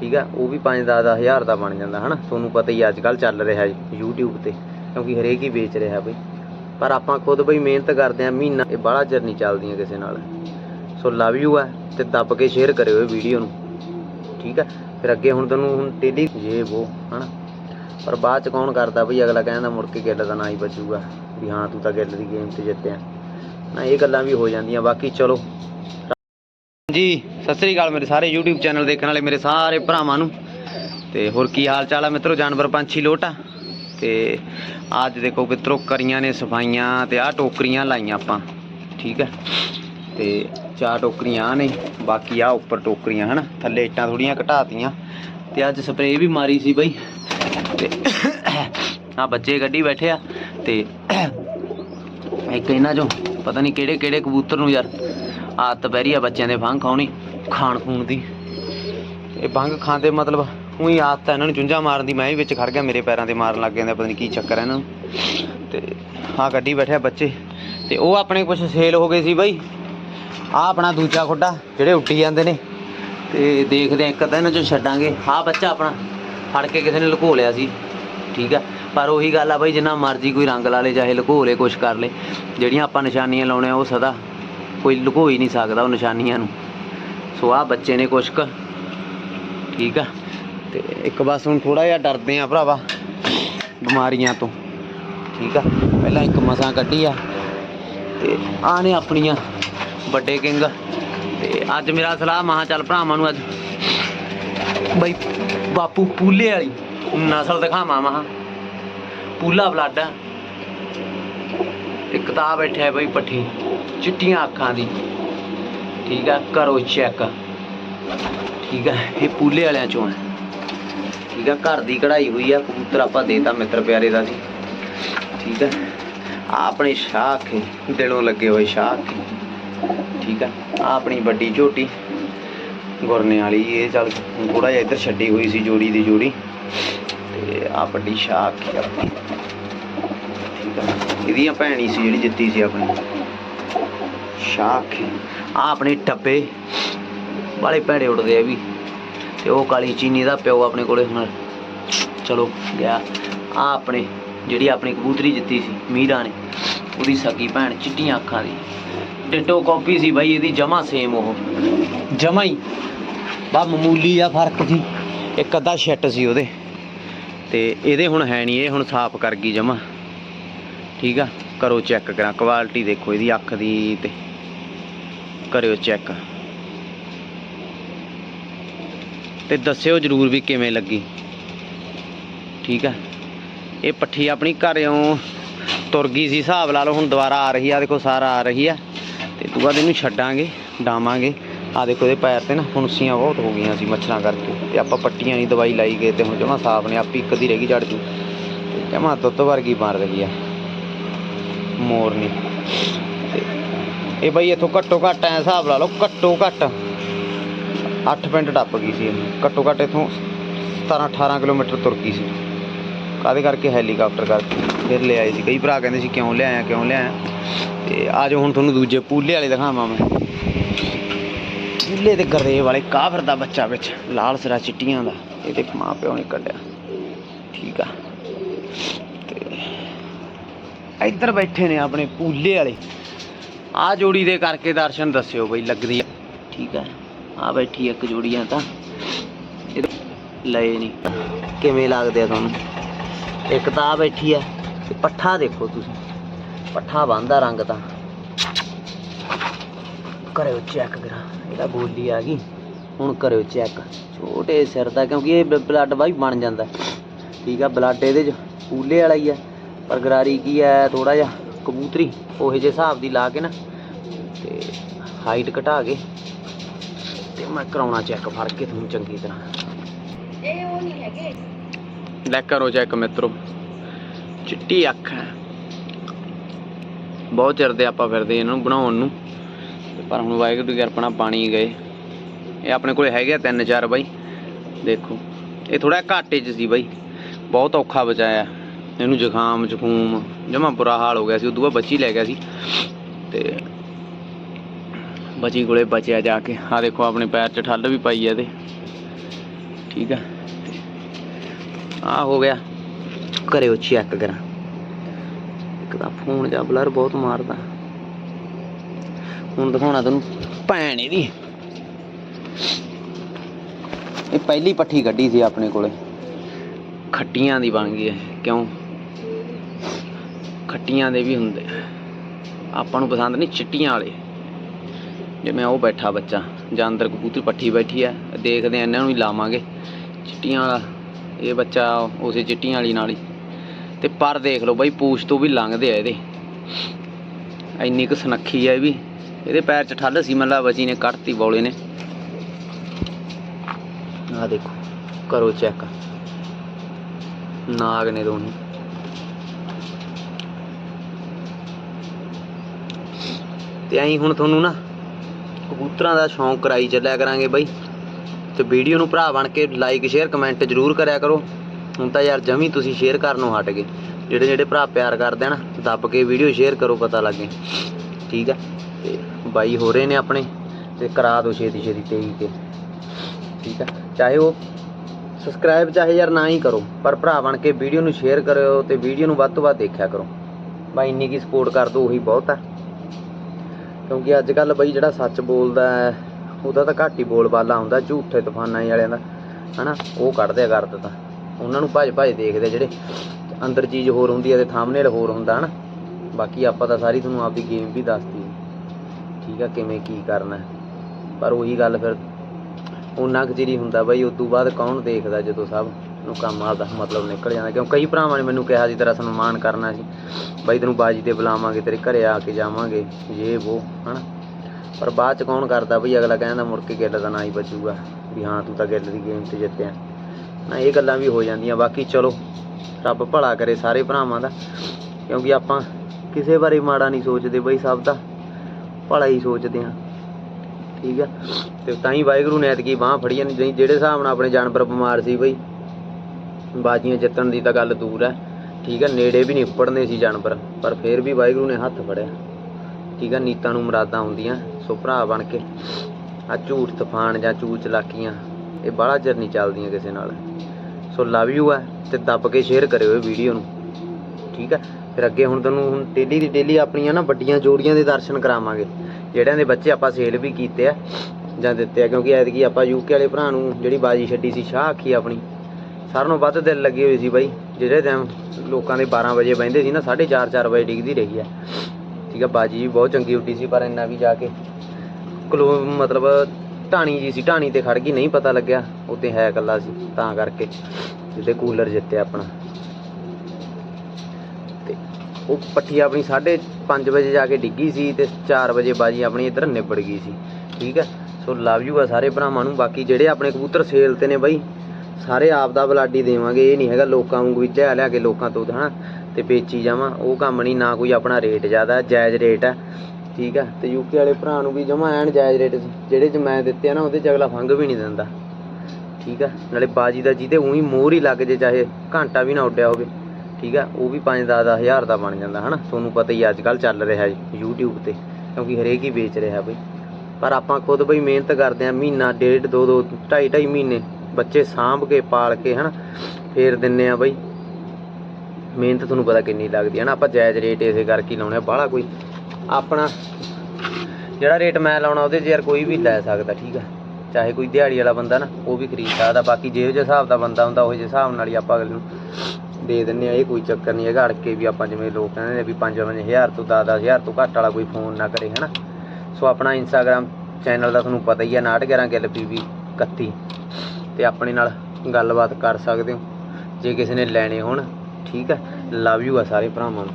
ਠੀਕ ਆ, ਉਹ ਵੀ 5-10 ਹਜ਼ਾਰ ਦਾ ਬਣ ਜਾਂਦਾ ਹਨਾ। ਤੁਹਾਨੂੰ ਪਤਾ ਹੀ ਅੱਜ ਕੱਲ ਚੱਲ ਰਿਹਾ YouTube ਤੇ, ਕਿਉਂਕਿ ਹਰੇਕ ਹੀ ਵੇਚ ਰਿਹਾ ਬਈ ਪਰ ਆਪਾਂ ਖੁਦ ਬਈ ਮਿਹਨਤ ਕਰਦੇ ਆ, ਮਹੀਨਾ, ਇਹ ਬਾਹਲਾ ਚਿਰ ਨਹੀਂ ਚੱਲਦੀਆਂ ਕਿਸੇ ਨਾਲ। ਸੋ ਲਵ ਯੂ ਆ, ਤੇ ਦੱਬ ਕੇ ਸ਼ੇਅਰ ਕਰਿਓ ਇਹ ਵੀਡੀਓ ਨੂੰ। ਠੀਕ ਆ, ਫਿਰ ਅੱਗੇ ਹੁਣ ਤੁਹਾਨੂੰ, ਹੁਣ ਡੇਲੀ ਜੇ ਉਹ ਹਨਾ। ਪਰ ਬਾਅਦ ਚ ਕੌਣ ਕਰਦਾ ਬਈ, ਅਗਲਾ ਕਹਿੰਦਾ ਮੁੜ ਕੇ ਗਿੱਲ ਦਾ ਨਾਂ ਹੀ ਬਚੂਗਾ ਵੀ ਹਾਂ ਤੂੰ ਤਾਂ ਗਿੱਲ ਦੀ ਗੇਮ ਤੇ ਜਿੱਤਿਆ। ਨਾ, ਇਹ ਗੱਲਾਂ ਵੀ ਹੋ ਜਾਂਦੀਆਂ, ਬਾਕੀ ਚਲੋ। ਜੀ ਸਤਿ ਸ੍ਰੀ ਅਕਾਲ ਮੇਰੇ ਸਾਰੇ YouTube ਚੈਨਲ ਦੇਖਣ ਵਾਲੇ, ਮੇਰੇ ਸਾਰੇ ਭਰਾਵਾਂ ਨੂੰ। ਤੇ ਹੋਰ ਕੀ ਹਾਲ ਚਾਲ ਆ ਮਿੱਤਰੋ? ਜਾਨਵਰ, ਪੰਛੀ, ਲੋਟ। ਆ ਤੇ ਅੱਜ ਦੇਖੋ ਮਿੱਤਰੋ, ਕਰੀਆਂ ਨੇ ਸਫਾਈਆਂ ਤੇ ਆਹ ਟੋਕਰੀਆਂ ਲਾਈਆਂ ਆਪਾਂ, ਠੀਕ ਹੈ ਤੇ ਚਾਰ ਟੋਕਰੀਆਂ ਆਹ ਨੇ, ਬਾਕੀ ਆ ਉੱਪਰ ਟੋਕਰੀਆਂ, ਹਨਾ? ਥੱਲੇ ਇੱਟਾਂ ਥੋੜੀਆਂ ਘਟਾਤੀਆਂ। ਤੇ ਅੱਜ ਸਪਰੇਅ ਵੀ ਮਾਰੀ ਸੀ ਬਈ। ਤੇ ਆ ਬੱਚੇ ਗੱਡੀ ਬੈਠੇ ਆ, ਤੇ ਇੱਕ ਇਹਨਾਂ ਚੋਂ, ਪਤਾ ਨਹੀਂ ਕਿਹੜੇ ਕਿਹੜੇ ਕਬੂਤਰ ਨੂੰ ਯਾਰ ਆਦਤ ਪੈ ਰਹੀ ਆ ਬੱਚਿਆਂ ਦੇ ਫੰਗ ਖਾਉਣੀ, ਖਾਣ ਖੂਣ ਦੀ। ਇਹ ਭੰਗ ਖਾਂਦੇ ਮਤਲਬ ਉਹੀ ਆਦਤ ਹੈ ਇਹਨਾਂ ਨੂੰ ਚੁੰਝਾ ਮਾਰਨ ਦੀ, ਮੈਂ ਵੀ ਵਿੱਚ ਖੜ ਗਿਆ, ਮੇਰੇ ਪੈਰਾਂ ਤੇ ਮਾਰਨ ਲੱਗ ਜਾਂਦੇ ਪਤਾ ਨਹੀਂ ਕੀ ਚੱਕਰ ਹੈ ਇਹਨਾਂ ਨੂੰ। ਤੇ ਹਾਂ ਗੱਡੀ ਬੈਠਿਆ ਬੱਚੇ, ਤੇ ਉਹ ਆਪਣੇ ਕੁਝ ਸੇਲ ਹੋ ਗਏ ਸੀ ਬਾਈ। ਆ ਆਪਣਾ ਦੂਜਾ ਖੁੱਡਾ, ਜਿਹੜੇ ਉੱਡੀ ਜਾਂਦੇ ਨੇ। ਤੇ ਦੇਖਦੇ ਆ ਇੱਕ ਤਾਂ ਇਹਨਾਂ ਚੋਂ ਛੱਡਾਂਗੇ। ਆਹ ਬੱਚਾ ਆਪਣਾ ਫੜ ਕੇ ਕਿਸੇ ਨੇ ਲੁਕੋ ਲਿਆ ਸੀ। ਠੀਕ ਆ? ਪਰ ਉਹੀ ਗੱਲ ਆ ਬਾਈ, ਜਿੰਨਾ ਮਰਜ਼ੀ ਕੋਈ ਰੰਗ ਲਾ ਲੇ, ਚਾਹੇ ਲੁਕੋ ਲੇ, ਕੁਛ ਕਰ ਲੇ। ਜਿਹੜੀਆਂ ਆਪਾਂ ਨਿਸ਼ਾਨੀਆਂ ਲਾਉਣੇ ਆ, ਉਹ ਸਦਾ ਕੋਈ ਲੁਕੋ ਹੀ ਨਹੀਂ ਸਕਦਾ ਉਹ ਨਿਸ਼ਾਨੀਆਂ ਨੂੰ। ਸੋ ਆ ਬੱਚੇ ਨੇ ਕੁਛ ਕੁ ਠੀਕ ਆ। ਤੇ ਇੱਕ ਬਸ ਹੁਣ ਥੋੜਾ ਜਿਹਾ ਡਰਦੇ ਆ ਭਰਾਵਾ, ਬਿਮਾਰੀਆਂ ਤੋਂ। ਠੀਕ ਆ। ਪਹਿਲਾਂ ਇੱਕ ਮਸਾਂ ਕੱਢੀ ਆ। ਤੇ ਆ ਨੇ ਆਪਣੀਆਂ ਵੱਡੇ ਕਿੰਗ। ਤੇ ਅੱਜ ਮੇਰਾ ਸਲਾਹ ਮਹਾ ਚੱਲ ਭਰਾਵਾਂ ਨੂੰ ਅੱਜ ਬਈ ਬਾਪੂ ਪੂਲੇ ਵਾਲੀ। ਨਸਲ ਦਿਖਾਵਾਂ ਮਹਾ ਪੂਲਾ ਬਲੱਡ ਆ। ਇੱਕ ਤਾਂ ਬੈਠਾ ਹੈ ਬਈ ਪੱਠੀ ਚਿੱਟੀਆਂ ਅੱਖਾਂ ਦੀ। ਠੀਕ ਆ ਕਰੋ ਚੈੱਕ ਠੀਕ ਆ ਇਹ ਪੂਲੇ ਵਾਲਿਆਂ ਚੋਂ ਹੈ। ਠੀਕ ਆ ਘਰ ਦੀ ਕਢਾਈ ਹੋਈ ਆ ਕਬੂਤਰ ਆਪਾਂ ਦੇਤਾ ਮਿੱਤਰ ਪਿਆਰੇ ਦਾ ਸੀ ਠੀਕ ਆ ਆਪਣੇ ਸ਼ਾਖ ਹੈ, ਦਿਲੋਂ ਲੱਗੇ ਹੋਏ ਸ਼ਾਖ ਹੈ। ਠੀਕ ਆ ਆਪਣੀ ਵੱਡੀ ਝੋਟੀ ਗੁਰਨੇ ਵਾਲੀ ਇਹ ਚੱਲ ਥੋੜਾ ਜਿਹਾ ਇੱਧਰ ਛੱਡੀ ਹੋਈ ਸੀ ਜੋੜੀ ਦੀ ਜੋੜੀ। ਤੇ ਆ ਵੱਡੀ ਸ਼ਾਖ ਹੈ ਆਪਣੀ ਇਹਦੀਆਂ ਭੈਣੀ ਸੀ ਜਿਹੜੀ ਜਿੱਤੀ ਸੀ ਆਪਣੀ। ਸ਼ਾਖ। ਆ ਆਪਣੇ ਟੱਬੇ। ਵਾਲੇ ਭੈੜੇ ਉੱਡਦੇ ਆ ਵੀ। ਤੇ ਉਹ ਕਾਲੀ ਚੀਨੀ ਦਾ ਪਿਓ ਆਪਣੇ ਕੋਲੇ ਹੁਣ। ਚਲੋ, ਗਿਆ। ਆ ਆਪਣੇ, ਜਿਹੜੀ ਆਪਣੀ ਕਬੂਤਰੀ ਜਿੱਤੀ ਸੀ, ਮੀਰਾ ਨੇ। ਉਹਦੀ ਸਕੀ ਭੈਣ ਚਿੱਟੀਆਂ ਅੱਖਾਂ ਦੀ। ਡਿਟੋ ਕਾਪੀ ਸੀ ਬਾਈ, ਇਹਦੀ ਜਮਾ ਸੇਮ ਉਹ। ਜਮਾ ਹੀ। ਬਾ ਮਾਮੂਲੀ ਆ ਫ਼ਰਕ ਸੀ। ਇੱਕ ਅੱਧਾ ਛਿੱਟ ਸੀ ਉਹਦੇ। ਤੇ ਇਹਦੇ ਹੁਣ ਹੈ ਨਹੀਂ ਇਹ ਹੁਣ ਸਾਫ਼ ਕਰ ਗਈ ਜਮਾ। ਠੀਕ ਆ? ਕਰੋ ਚੈੱਕ ਕਰਾਂ। ਕੁਆਲਿਟੀ ਦੇਖੋ ਇਹਦੀ ਅੱਖ ਦੀ ਤੇ ਕਰਿਓ ਚੈੱਕ ਤੇ ਦੱਸਿਓ ਜਰੂਰ ਵੀ ਕਿਵੇਂ ਲੱਗੀ। ਠੀਕ ਆ? ਇਹ ਪੱਠੀ ਆਪਣੀ ਘਰਿਓਂ ਤੁਰ ਗਈ ਸੀ, ਹਿਸਾਬ ਲਾ ਲਓ ਹੁਣ ਦੁਬਾਰਾ ਆ ਰਹੀ ਆ। ਦੇਖੋ ਸਾਰਾ ਆ ਰਹੀ ਆ। ਤੇ ਤੂੰ ਬਾਅਦ ਇਹਨੂੰ ਛੱਡਾਂਗੇ, ਡਾਵਾਂਗੇ। ਆ ਦੇਖੋ ਇਹਦੇ ਪੈਰ ਤੇ ਨਾ ਫੁੰਸੀਆਂ ਬਹੁਤ ਹੋ ਗਈਆਂ ਸੀ ਮੱਛਰਾਂ ਕਰਕੇ। ਤੇ ਆਪਾਂ ਪੱਟੀਆਂ ਨਹੀਂ ਦਵਾਈ ਲਾਈ ਗਏ ਤੇ ਹੁਣ ਜਮਾ ਸਾਫ਼ ਨੇ, ਆਪੀ ਇੱਕ ਦੀ ਰਹਿ ਗਈ ਜੜ ਜੂ। ਤੇ ਜਮਾ ਦੁੱਧ ਵਰਗੀ ਬਣ ਰਹੀ ਆ। ਮੋਰਨੀ ਇਹ ਬਈ ਇਥੋਂ ਘੱਟੋ ਘੱਟ ਐ ਹਿਸਾਬ ਲਾ ਲਓ, ਘੱਟੋ ਘੱਟ 8 ਪਿੰਡ ਟੱਪ ਗਈ ਸੀ ਘੱਟੋ ਘੱਟ ਇਥੋਂ 17 18 ਕਿਲੋਮੀਟਰ ਤੁਰ ਗਈ ਸੀ। ਕਾਦੇ ਕਰਕੇ ਹੈਲੀਕਾਪਟਰ ਕਰਕੇ? ਫਿਰ ਲੈ ਆਏ ਸੀ। ਕਈ ਭਰਾ ਕਹਿੰਦੇ ਸੀ, ਕਿਉਂ ਲਿਆਇਆ ਕਿਉਂ ਲਿਆਇਆ? ਤੇ ਆਜੋ ਹੁਣ ਤੁਹਾਨੂੰ ਦੂਜੇ ਪੂਲੇ ਵਾਲੇ ਦਿਖਾਵਾਂ ਮੈਂ। ਪੂਲੇ ਤੇ ਗਰੇ ਵਾਲੇ ਕਾਫਰ ਦਾ ਬੱਚਾ ਵਿੱਚ? ਲਾਲ ਸਿਰਾ ਚਿੱਟੀਆਂ ਦਾ। ਇਹਦੇ ਮਾਂ ਪਿਓ ਨੇ ਕੱਢਿਆ। ਠੀਕ ਆ। ਤੇ ਇੱਧਰ ਬੈਠੇ ਨੇ ਆਪਣੇ ਪੂਲੇ ਵਾਲੇ। ਆ ਜੋੜੀ ਦੇ ਕਰਕੇ ਦਰਸ਼ਨ ਦੱਸਿਓ ਬਈ, ਲੱਗਦੀ ਆ। ਠੀਕ ਹੈ ਆ ਬੈਠੀ ਇੱਕ ਜੋੜੀਆਂ ਤਾਂ। ਇਹ ਲਏ ਨਹੀਂ ਕਿਵੇਂ ਲੱਗਦੇ ਆ ਤੁਹਾਨੂੰ? ਇੱਕ ਤਾਂ ਆ ਬੈਠੀ ਆ। ਤੇ ਪੱਠਾ ਦੇਖੋ ਤੁਸੀਂ। ਪੱਠਾ ਬੰਦਾ ਰੰਗ ਤਾਂ। ਕਰਿਓ ਚੈੱਕ ਕਰਾ। ਇਹਦਾ ਗੋਲੀ ਆ ਗਈ। ਹੁਣ ਕਰਿਓ ਚੈੱਕ ਛੋਟੇ ਸਿਰ ਦਾ, ਕਿਉਂਕਿ ਇਹ ਬਲੱਡ ਬਾਈ ਬਣ ਜਾਂਦਾ। ਠੀਕ ਆ ਬਲੱਡ ਇਹਦੇ ਚ। ਪੂਲੇ ਵਾਲਾ ਹੀ ਆ। ਪਰ ਗਰਾਰੀ ਕੀ ਆ ਥੋੜਾ ਜਿਹਾ ਕਬੂਤਰੀ ਉਹੇ ਜਿਹੇ ਹਿਸਾਬ ਦੀ ਲਾ ਕੇ ਨਾ ਤੇ ਹਾਈਟ ਘਟਾ ਕੇ ਤੇ ਮੈਂ ਕਰਾਉਣਾ ਚੈੱਕ ਫੜ ਕੇ ਤੁਹਾਨੂੰ ਚੰਗੀ ਤਰ੍ਹਾਂ। ਇਹ ਉਹ ਨਹੀਂ ਹੈਗੇ। ਲੈ ਕਰੋ ਚੈੱਕ ਮਿੱਤਰੋ। ਚਿੱਟੀ ਅੱਖ ਹੈ। ਬਹੁਤ ਚਿਰ ਦੇ ਆਪਾਂ ਫਿਰਦੇ ਇਹਨਾਂ ਨੂੰ ਬਣਾਉਣ ਨੂੰ। ਪਰ ਹੁਣ ਵਾਹਿਗੁਰੂ ਦੀ ਕਿਰਪਾ ਨਾਲ ਪਾਣੀ ਗਏ। ਇਹ ਆਪਣੇ ਕੋਲੇ ਹੈਗੇ ਆ ਤਿੰਨ ਚਾਰ ਬਾਈ। ਦੇਖੋ ਇਹ ਥੋੜਾ ਘਾਟੇ 'ਚ ਸੀ ਬਾਈ। ਬਹੁਤ ਔਖਾ ਬਚਾਇਆ। ਇਹਨੂੰ ਜ਼ੁਕਾਮ, ਜ਼ਖੂਮ, ਜਮਾ ਬੁਰਾ ਹਾਲ ਹੋ ਗਿਆ ਸੀ, ਉਦੋਂ ਬਾਅਦ ਬੱਚੀ ਲੈ ਗਿਆ ਸੀ ਤੇ ਬੱਚੀ ਕੋਲੇ ਬਚਿਆ ਜਾ ਕੇ। ਆ ਦੇਖੋ ਆਪਣੇ ਪੈਰ 'ਚ ਠੱਲ ਵੀ ਪਾਈ ਆ ਇਹਦੇ। ਠੀਕ ਆ। ਆ ਹੋ ਗਿਆ। ਕਰਿਓ ਚੈੱਕ ਕਰਾਂ। ਇੱਕ ਤਾਂ ਫੋਨ ਜਾਂ ਬਲਰ ਬਹੁਤ ਮਾਰਦਾ। ਹੁਣ ਦਿਖਾਉਣਾ ਤੈਨੂੰ ਭੈਣ ਇਹਦੀ। ਇਹ ਪਹਿਲੀ ਪੱਠੀ ਕੱਢੀ ਸੀ ਆਪਣੇ ਕੋਲੇ। ਖੱਟੀਆਂ ਦੀ ਬਣ ਗਈ ਹੈ ਕਿਉਂ? ਖੱਟੀਆਂ ਦੇ ਵੀ ਹੁੰਦੇ। ਆਪਾਂ ਨੂੰ ਪਸੰਦ ਨਹੀਂ ਚਿੱਟੀਆਂ ਵਾਲੇ। ਜਿਵੇਂ ਉਹ ਬੈਠਾ ਬੱਚਾ, ਜਾਂ ਅੰਦਰ ਕਬੂਤਰ ਪੱਠੀ ਬੈਠੀ ਆ, ਦੇਖਦੇ ਆ, ਇਹਨਾਂ ਨੂੰ ਵੀ ਲਾਵਾਂਗੇ। ਚਿੱਟੀਆਂ ਵਾਲਾ, ਇਹ ਬੱਚਾ ਉਸੇ ਚਿੱਟੀਆਂ ਵਾਲੀ ਨਾਲ ਹੀ। ਤੇ ਪਰ ਦੇਖ ਲਓ ਬਾਈ, ਪੂਛ ਤੋਂ ਵੀ ਲੰਘਦੇ ਆ ਇਹਦੇ। ਇੰਨੀ ਕੁ ਸੁਨੱਖੀ ਆ ਇਹ ਵੀ। ਇਹਦੇ ਪੈਰ 'ਚ ਠੱਲ ਸੀ, ਮੱਲਾ ਬਚੀ ਨੇ, ਕੱਢਤੀ ਬੌਲੇ ਨੇ। ਆ ਦੇਖੋ, ਕਰੋ ਚੈੱਕ। ਨਾਗ ਨੇ ਦੋਨੇ। ਤੇ ਐਂ ਹੁਣ ਤੁਹਾਨੂੰ ਨਾ ਕਬੂਤਰਾਂ ਦਾ ਸ਼ੌਂਕ ਕਰਾਈ ਚੱਲਿਆ ਕਰਾਂਗੇ ਬਾਈ। ਤੇ ਵੀਡੀਓ ਨੂੰ ਭਰਾ ਬਣ ਕੇ ਲਾਈਕ ਸ਼ੇਅਰ ਕਮੈਂਟ ਜ਼ਰੂਰ ਕਰਿਆ ਕਰੋ। ਹੁਣ ਤਾਂ ਯਾਰ ਜਮੀ ਤੁਸੀਂ ਸ਼ੇਅਰ ਕਰਨੋਂ ਹਟ ਗਏ। ਜਿਹੜੇ ਜਿਹੜੇ ਭਰਾ ਪਿਆਰ ਕਰਦੇ ਆ ਨਾ, ਦੱਬ ਕੇ ਵੀਡੀਓ ਸ਼ੇਅਰ ਕਰੋ ਪਤਾ ਲੱਗੇ। ਠੀਕ ਆ? ਤੇ ਬਾਈ ਹੋ ਰਹੇ ਨੇ ਆਪਣੇ, ਤੇ ਕਰਾ ਦਿਓ ਛੇਤੀ ਛੇਤੀ ਤੇਈ ਕੇ ਠੀਕ ਆ? ਚਾਹੇ ਉਹ ਸਬਸਕ੍ਰਾਈਬ ਚਾਹੇ ਯਾਰ ਨਾ ਹੀ ਕਰੋ, ਪਰ ਭਰਾ ਬਣ ਕੇ ਵੀਡੀਓ ਨੂੰ ਸ਼ੇਅਰ ਕਰਿਓ ਤੇ ਵੀਡੀਓ ਨੂੰ ਵੱਧ ਤੋਂ ਵੱਧ ਦੇਖਿਆ ਕਰੋ। ਬਾਈ ਇੰਨੀ ਕੀ ਸਪੋਰਟ ਕਰ ਦੋ ਉਹੀ ਬਹੁਤ ਆ। ਕਿਉਂਕਿ ਅੱਜ ਕੱਲ ਬਈ ਜਿਹੜਾ ਸੱਚ ਬੋਲਦਾ ਹੈ, ਉਹਦਾ ਤਾਂ ਘੱਟ ਹੀ ਬੋਲਬਾਲਾ ਹੁੰਦਾ, ਝੂਠੇ ਤੂਫਾਨਾਂ ਵਾਲਿਆਂ ਦਾ, ਹਨਾ? ਉਹ ਕੱਢਦੇ ਆ ਕਰ ਦਿੱਤਾ ਉਹਨਾਂ ਨੂੰ ਭੱਜ ਭੱਜ ਦੇਖਦੇ ਜਿਹੜੇ ਅੰਦਰ ਚੀਜ਼ ਹੋਰ ਹੁੰਦੀ ਹੈ ਤੇ ਥੰਬਨੇਲ ਹੋਰ ਹੁੰਦਾ, ਹਨਾ? ਬਾਕੀ ਆਪਾਂ ਤਾਂ ਸਾਰੀ ਤੁਹਾਨੂੰ ਆਪਦੀ ਗੇਮ ਵੀ ਦੱਸਤੀ। ਠੀਕ ਆ, ਕਿਵੇਂ ਕੀ ਕਰਨਾ। ਪਰ ਉਹੀ ਗੱਲ ਫਿਰ ਉਹਨਾਂ ਕੁ ਚਿਰ ਹੀ ਹੁੰਦਾ ਬਈ ਉਸ ਤੋਂ ਬਾਅਦ ਕੌਣ ਦੇਖਦਾ ਜਦੋਂ ਸਭ ਨੂੰ ਕੰਮ ਆਦਾ ਮਤਲਬ ਨਿਕਲ ਜਾਂਦਾ। ਕਿਉਂ ਕਈ ਭਰਾਵਾਂ ਨੇ ਮੈਨੂੰ ਕਿਹਾ ਸੀ, ਤੇਰਾ ਸਨਮਾਨ ਕਰਨਾ ਸੀ। ਬਾਈ ਤੈਨੂੰ ਬਾਜੀ ਤੇ ਬੁਲਾਵਾਂਗੇ, ਤੇਰੇ ਘਰੇ ਆ ਕੇ ਜਾਵਾਂਗੇ ਇਹ ਉਹ ਹਨਾ। ਪਰ ਬਾਅਦ ਚ ਕੌਣ ਕਰਦਾ ਬਈ, ਅਗਲਾ ਕਹਿੰਦਾ ਮੁੜ ਕੇ ਗਿੱਲ ਦਾ ਨਾਂ ਹੀ ਬਚੂਗਾ ਵੀ ਹਾਂ ਤੂੰ ਤਾਂ ਗਿੱਲ ਦੀ ਗੇਮ ਤੇ ਜਿੱਤਿਆ। ਨਾ, ਇਹ ਗੱਲਾਂ ਵੀ ਹੋ ਜਾਂਦੀਆਂ। ਬਾਕੀ ਚਲੋ, ਰੱਬ ਭਲਾ ਕਰੇ ਸਾਰੇ ਭਰਾਵਾਂ ਦਾ। ਕਿਉਂਕਿ ਆਪਾਂ ਕਿਸੇ ਬਾਰੇ ਮਾੜਾ ਨਹੀਂ ਸੋਚਦੇ ਬਈ, ਸਭ ਦਾ ਭਲਾ ਹੀ ਸੋਚਦੇ ਆ ਠੀਕ ਆ? ਤੇ ਤਾਂ ਹੀ ਵਾਹਿਗੁਰੂ ਨੇ ਐਤਕੀ ਬਾਹ ਫੜੀਆਂ ਨਹੀਂ ਜਿਹੜੇ ਹਿਸਾਬ ਨਾਲ ਆਪਣੇ ਜਾਨਵਰ ਬਿਮਾਰ ਸੀ ਬਈ। ਬਾਜੀਆਂ ਜਿੱਤਣ ਦੀ ਤਾਂ ਗੱਲ ਦੂਰ ਹੈ। ਠੀਕ ਹੈ, ਨੇੜੇ ਵੀ ਨਹੀਂ ਉੱਪੜਨੇ ਸੀ ਜਾਨਵਰ, ਪਰ ਫਿਰ ਵੀ ਵਾਹਿਗੁਰੂ ਨੇ ਹੱਥ ਫੜਿਆ। ਠੀਕ ਆ ਨੀਤਾਂ ਨੂੰ ਮੁਰਾਦਾਂ ਹੁੰਦੀਆਂ ਸੋ ਭਰਾ ਬਣ ਕੇ। ਆ ਝੂਠ, ਤੂਫਾਨ ਜਾਂ ਚੂਚ ਚਲਾਕੀਆਂ, ਇਹ ਬਾਹਲਾ ਚਿਰ ਨਹੀਂ ਚੱਲਦੀਆਂ ਕਿਸੇ ਨਾਲ। ਸੋ ਲਵ ਯੂ ਹੈ ਤੇ ਦੱਬ ਕੇ ਸ਼ੇਅਰ ਕਰਿਓ ਇਹ ਵੀਡੀਓ ਨੂੰ। ਠੀਕ ਹੈ, ਫਿਰ ਅੱਗੇ ਹੁਣ ਤੁਹਾਨੂੰ ਹੁਣ ਡੇਲੀ ਦੀ ਡੇਲੀ ਆਪਣੀਆਂ ਨਾ ਵੱਡੀਆਂ ਜੋੜੀਆਂ ਦੇ ਦਰਸ਼ਨ ਕਰਾਵਾਂਗੇ। ਜਿਹੜਿਆਂ ਦੇ ਬੱਚੇ ਆਪਾਂ ਸੇਲ ਵੀ ਕੀਤੇ ਆ ਜਾਂ ਦਿੱਤੇ ਆ, ਕਿਉਂਕਿ ਐਤਕੀ ਆਪਾਂ ਯੂਕੇ ਵਾਲੇ ਭਰਾ ਨੂੰ ਜਿਹੜੀ ਬਾਜੀ ਛੱਡੀ ਸੀ ਸ਼ਾਹ ਆਖੀ ਆਪਣੀ। ਸਾਰਿਆਂ ਨੂੰ ਵੱਧ ਦਿਲ ਲੱਗੀ ਹੋਈ ਸੀ ਬਾਈ। ਜਿਹੜੇ ਟਾਈਮ ਲੋਕਾਂ ਦੇ 12 ਵਜੇ ਬਹਿੰਦੇ ਸੀ ਨਾ 4:30 4 ਵਜੇ ਡਿੱਗਦੀ ਰਹੀ ਆ। ਠੀਕ ਆ, ਬਾਜੀ ਵੀ ਬਹੁਤ ਚੰਗੀ ਉੱਡੀ ਸੀ, ਪਰ ਇੰਨਾ ਵੀ ਜਾ ਕੇ। ਕਲੋ, ਮਤਲਬ ਢਾਣੀ ਜੀ ਸੀ, ਢਾਣੀ ਤੇ ਖੜ ਗਈ, ਨਹੀਂ ਪਤਾ ਲੱਗਿਆ। ਉੱਤੇ ਹੈ ਇਕੱਲਾ ਸੀ, ਤਾਂ ਕਰਕੇ। ਜਿਹਦੇ ਕੂਲਰ ਜਿੱਤਿਆ ਆਪਣਾ। ਤੇ ਉਹ ਪੱਠੀ ਆਪਣੀ 5:30 ਵਜੇ ਜਾ ਕੇ ਡਿੱਗੀ ਸੀ ਤੇ 4 ਵਜੇ ਬਾਜੀ ਆਪਣੀ ਇੱਧਰ ਨਿਬੜ ਗਈ ਸੀ। ਠੀਕ ਹੈ ਸੋ ਲਵ ਯੂ ਆ ਸਾਰੇ ਭਰਾਵਾਂ ਨੂੰ। ਬਾਕੀ ਜਿਹੜੇ ਆਪਣੇ ਕਬੂਤਰ ਸੇਲ ਤੇ ਨੇ ਬਾਈ ਸਾਰੇ ਆਪ ਦਾ ਬਲਾਡੀ ਦੇਵਾਂਗੇ, ਇਹ ਨਹੀਂ ਹੈਗਾ ਲੋਕਾਂ ਵਾਂਗੂ ਵੀ ਲਿਆ ਲਿਆ ਕੇ ਲੋਕਾਂ ਤੋਂ ਹਨਾ ਤੇ ਵੇਚੀ ਜਾਵਾਂ, ਉਹ ਕੰਮ ਨਹੀਂ, ਨਾ ਕੋਈ ਆਪਣਾ ਰੇਟ ਜ਼ਿਆਦਾ, ਜਾਇਜ਼ ਰੇਟ ਹੈ ਠੀਕ ਹੈ ਤੇ ਯੂਕੇ ਵਾਲੇ ਭਰਾ ਨੂੰ ਵੀ ਜਮਾ ਐਨ ਜਾਇਜ਼ ਰੇਟ ਜਿਹੜੇ ਚ ਮੈਂ ਦਿੱਤੇ ਆ ਨਾ, ਉਹਦੇ ਚ ਅਗਲਾ ਫੰਗ ਵੀ ਨਹੀਂ ਦਿੰਦਾ, ਠੀਕ ਆ, ਨਾਲੇ ਬਾਜੀ ਦਾ ਜਿਹਦੇ ਉਹੀ ਮੋਹਰ ਹੀ ਲੱਗ ਜੇ, ਚਾਹੇ ਘੰਟਾ ਵੀ ਨਾ ਉੱਡਿਆ ਹੋਵੇ, ਠੀਕ ਆ, ਉਹ ਵੀ 5-10 ਹਜ਼ਾਰ ਦਾ ਬਣ ਜਾਂਦਾ, ਹਨਾ, ਤੁਹਾਨੂੰ ਪਤਾ ਹੀ ਅੱਜ ਕੱਲ ਚੱਲ ਰਿਹਾ ਜੀ YouTube ਤੇ, ਕਿਉਂਕਿ ਹਰੇਕ ਹੀ ਵੇਚ ਰਿਹਾ ਬਈ, ਪਰ ਆਪਾਂ ਖੁਦ ਬਈ ਮਿਹਨਤ ਕਰਦੇ ਆ, ਮਹੀਨਾ, ਡੇਢ, ਦੋ ਦੋ, ਢਾਈ ਢਾਈ ਮਹੀਨੇ ਬੱਚੇ ਸਾਂਭ ਕੇ, ਪਾਲ ਕੇ ਹਨਾ, ਫੇਰ ਦਿੰਨੇ ਆ ਬਈ। ਮਿਹਨਤ ਤੁਹਾਨੂੰ ਪਤਾ ਕਿੰਨੀ ਲੱਗਦੀ ਹੈ ਨਾ ਆਪਾਂ ਜਾਇਜ਼ ਰੇਟ ਇਸੇ ਕਰਕੇ ਹੀ ਲਾਉਣੇ ਆ, ਬਾਹਲਾ ਕੋਈ ਆਪਣਾ ਜਿਹੜਾ ਰੇਟ ਮੈਂ ਲਾਉਣਾ ਉਹਦੇ 'ਚ ਯਾਰ ਕੋਈ ਵੀ ਲੈ ਸਕਦਾ, ਠੀਕ ਆ। ਚਾਹੇ ਕੋਈ ਦਿਹਾੜੀ ਵਾਲਾ ਬੰਦਾ ਨਾ, ਉਹ ਵੀ ਖਰੀਦ ਸਕਦਾ, ਬਾਕੀ ਜਿਹੋ ਜਿਹੇ ਹਿਸਾਬ ਦਾ ਬੰਦਾ ਹੁੰਦਾ, ਉਹ ਜਿਹੇ ਹਿਸਾਬ ਨਾਲ ਹੀ ਆਪਾਂ ਅਗਲੇ ਨੂੰ ਦੇ ਦਿੰਨੇ ਆ, ਇਹ ਕੋਈ ਚੱਕਰ ਨਹੀਂ ਹੈਗਾ ਅੜ ਕੇ ਵੀ ਆਪਾਂ ਜਿਵੇਂ ਲੋਕ ਕਹਿੰਦੇ ਨੇ ਵੀ 5-5000 ਤੋਂ 10-10000 ਤੋਂ ਘੱਟ ਵਾਲਾ ਕੋਈ ਫੋਨ ਨਾ ਕਰੇ, ਹਨਾ। ਸੋ ਆਪਣਾ ਇੰਸਟਾਗ੍ਰam ਚੈਨਲ ਦਾ ਤੁਹਾਨੂੰ ਪਤਾ ਹੀ ਆ 911 ਗਿੱਲ ਪੀਵੀ 31 ਤੇ ਆਪਣੇ ਨਾਲ ਗੱਲਬਾਤ ਕਰ ਸਕਦੇ ਹੋ। ਜੇ ਕਿਸੇ ਨੇ ਲੈਣੇ ਹੋਣ, ਠੀਕ ਹੈ। ਲਵ ਯੂ ਆ ਸਾਰੇ ਭਰਾਵਾਂ ਨੂੰ।